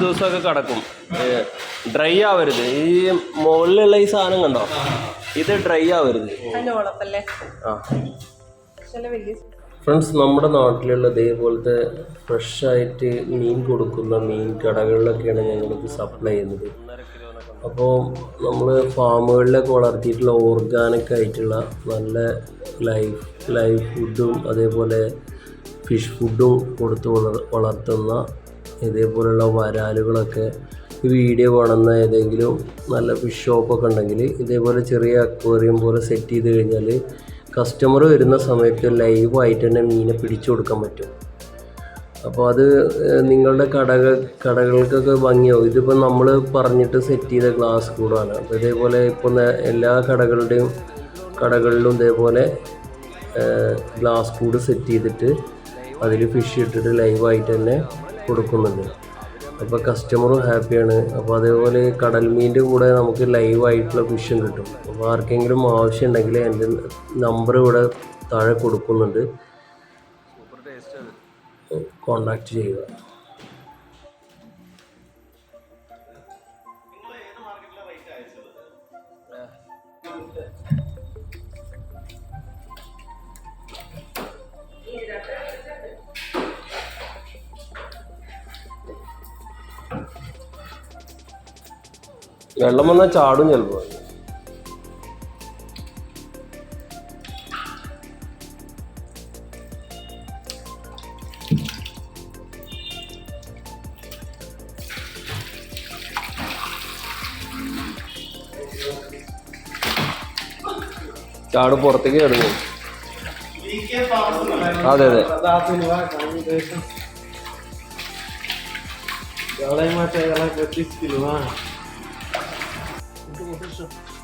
ദിവസമൊക്കെ കിടക്കും. ഡ്രൈ ആവരുത്. ഈ മുകളിലുള്ള ഈ സാധനം കണ്ടോ? ഇത് ഡ്രൈ ആവരുത്. ആ. ഫ്രണ്ട്സ് നമ്മുടെ നാട്ടിലുള്ള ഇതേപോലത്തെ ഫ്രഷായിട്ട് മീൻ കൊടുക്കുന്ന മീൻ കടകളിലൊക്കെയാണ് ഞങ്ങൾക്ക് സപ്ലൈ ചെയ്യുന്നത്. അപ്പോൾ നമ്മൾ ഫാമുകളിലൊക്കെ വളർത്തിയിട്ടുള്ള ഓർഗാനിക് ആയിട്ടുള്ള നല്ല ലൈഫ് ലൈഫ് ഫുഡും അതേപോലെ ഫിഷ് ഫുഡും കൊടുത്ത് വളർ വളർത്തുന്ന ഇതേപോലുള്ള വരാലുകളൊക്കെ ഈ വീഡിയോ കാണുന്ന ഏതെങ്കിലും നല്ല ഫിഷ് ഷോപ്പൊക്കെ ഉണ്ടെങ്കിൽ ഇതേപോലെ ചെറിയ അക്വേറിയം പോലെ സെറ്റ് ചെയ്ത് കഴിഞ്ഞാൽ കസ്റ്റമർ വരുന്ന സമയത്ത് ലൈവായിട്ട് തന്നെ മീനെ പിടിച്ചു കൊടുക്കാൻ പറ്റും. അപ്പോൾ അത് നിങ്ങളുടെ കടകൾ കടകൾക്കൊക്കെ ഭംഗിയാവും. ഇതിപ്പോൾ നമ്മൾ പറഞ്ഞിട്ട് സെറ്റ് ചെയ്ത ഗ്ലാസ് കൂടാണ്. അപ്പോൾ ഇതേപോലെ ഇപ്പോൾ എല്ലാ കടകളുടെയും കടകളിലും ഇതേപോലെ ഗ്ലാസ് കൂട് സെറ്റ് ചെയ്തിട്ട് അതിൽ ഫിഷ് ഇട്ടിട്ട് ലൈവായിട്ട് തന്നെ കൊടുക്കുന്നുണ്ട്. അപ്പോൾ കസ്റ്റമറും ഹാപ്പിയാണ് അപ്പോൾ അതേപോലെ കടൽ മീന്റെ കൂടെ നമുക്ക് ലൈവായിട്ടുള്ള ഫിഷും കിട്ടും. അപ്പോൾ ആർക്കെങ്കിലും ആവശ്യമുണ്ടെങ്കിൽ എന്റെ നമ്പർ ഇവിടെ താഴെ കൊടുക്കുന്നുണ്ട്. കോണ്ടാക്ട് ചെയ്യുക. വെള്ളം വന്നാൽ ചാടും ചിലപ്പോൾ ചാട് പുറത്തേക്ക് കിടന്നു അതെ അതെ. Galay 这是。